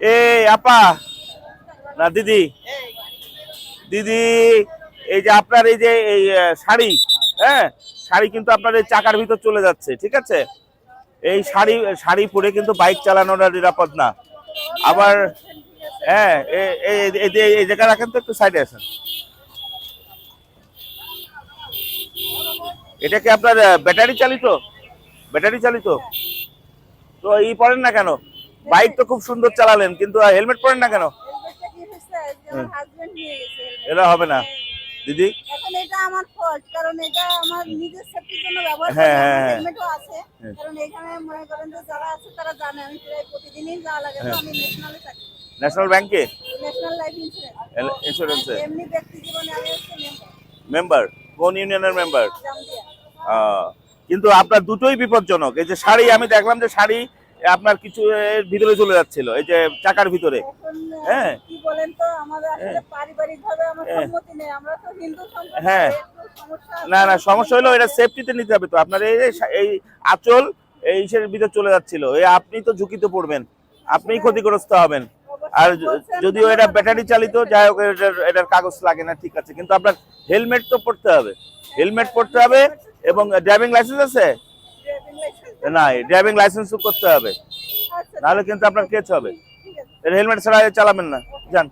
এই, আপা। না, দিদি। দিদি, এই যে আপনার এই যে, এই শাড়ি হ্যাঁ? শাড়ি কিন্তু আপনার এই চাকার ভিতর চলে যাচ্ছে, ঠিক আছে? এই শাড়ি শাড়ি পরে কিন্তু বাইক চালানোটা নিরাপদ না। আবার হ্যাঁ এই জায়গা রাখেন তো, একটু সাইডে আসেন। এটা কি আপনার ব্যাটারি চালিত? ব্যাটারি চালিত? তো এই পড়েন না কেন? বাইক তো খুব সুন্দর চালালেন কিন্তু হেলমেট পরেন না কেন? হেলমেটটা কি হয়েছে? যে আমার হাজবেন্ড নিয়ে গেছে helmet। এটা হবে না। দিদি? এখন এটা আমার ফল্ট কারণ এটা আমার নিজের সেফটির জন্য ব্যবহার করি হ্যাঁ, হ্যাঁ, হ্যাঁ। হেলমেটও আছে। হ্যাঁ। কারণ এখানে মনে করেন যে যারা আছে তারা জানে আমি প্রায় প্রতিদিনই যাওয়া লাগে হ্যাঁ। তো আমি ন্যাশনালে থাকি। ন্যাশনাল ব্যাংকে ন্যাশনাল লাইফ ইন্স্যুরেন্স ইন্স্যুরেন্সে এমনি ব্যক্তি জীবনে আমি হচ্ছে মেম্বার কোন ইউনিয়নের মেম্বার কিন্তু আপনার দুটোই বিপজ্জনক। এই যে শাড়ি আমি দেখলাম যে শাড়ি আপনার কিছু এর ভিতরে চলে যাচ্ছিল এই যে চাকার ভিতরে। হ্যাঁ। কি বলেন তো আমাদের আসলে পারিবারিক আমার হ্যাঁ। সম্মতি নেই আমরা তো হিন্দু সম্প্রদায় হ্যাঁ। আছে। না না সমস্যা হলো এটা সেফটিতে নিতে হবে তো। আপনার এই এই আঁচল এই ইসের ভিতরে চলে যাচ্ছিল। এই আপনি তো ঝুঁকিতে পড়বেন। আপনিই ক্ষতিগ্রস্ত হবেন। আর যদিও এটা ব্যাটারি চালিত যাই হোক এটার এটার কাগজ লাগে না ঠিক আছে। কিন্তু আপনার হেলমেট তো পড়তে হবে। হেলমেট পড়তে হবে এবং ড্রাইভিং লাইসেন্স আছে? না ড্রাইভিং লাইসেন্স করতে হবে। আচ্ছা, নাহলে কিন্তু আপনার কেস হবে। হেলমেট ছাড়া চালাবেন না। যান।